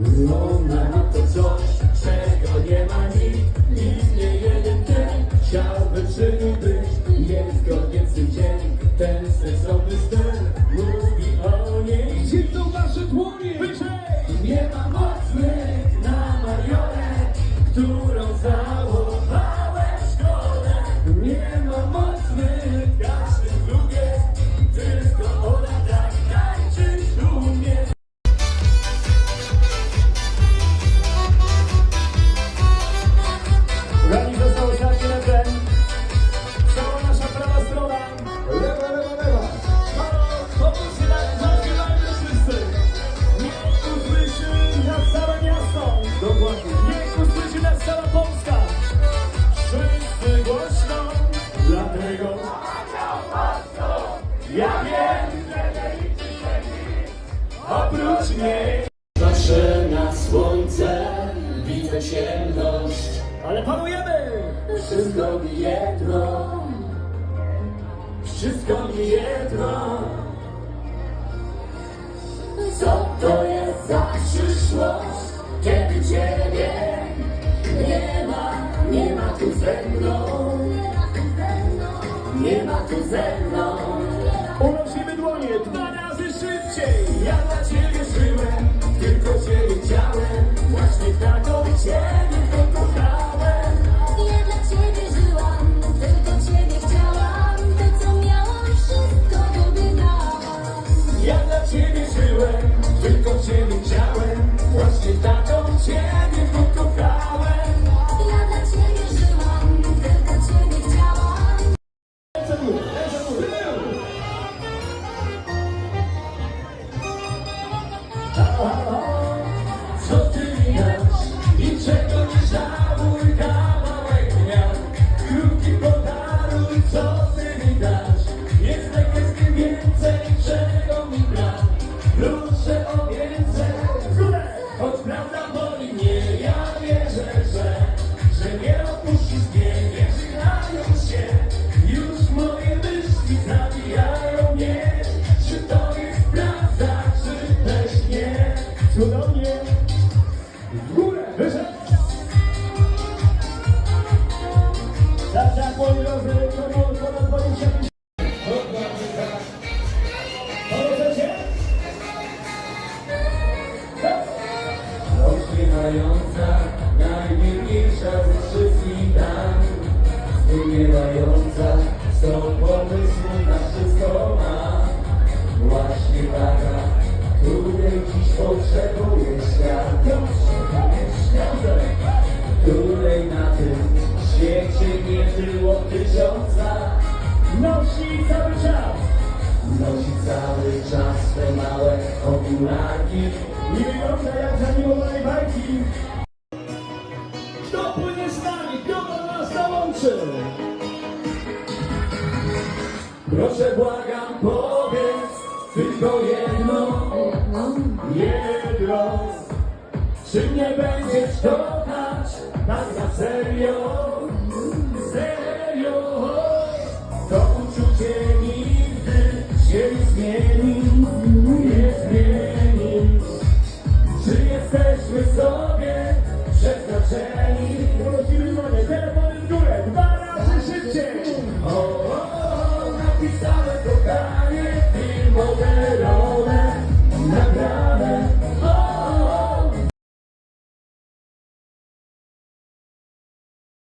Ona to coś, czego nie ma nikt, nikt nie jeden dzień. Chciałbym, żeby być niezgodnie tym dzień, ten wszystko mi jedno. Co to jest za przyszłość, kiedy Ciebie nie ma, nie ma tu ze mną. Nie ma tu ze mną. Unosimy dłonie dwa razy szybciej. Ja dla Ciebie żyłem, tylko Ciebie chciałem, właśnie taką cię. tylko Ciebie. tysiąca. Nosi cały czas. Nosi cały czas te małe okularki I wygląda jak zanimowane bajki. Kto płynie z nami, kto do nas dołączy? Proszę błagam powiedz tylko jedno. Jedno. Czy mnie będziesz kochać? Tak na serio?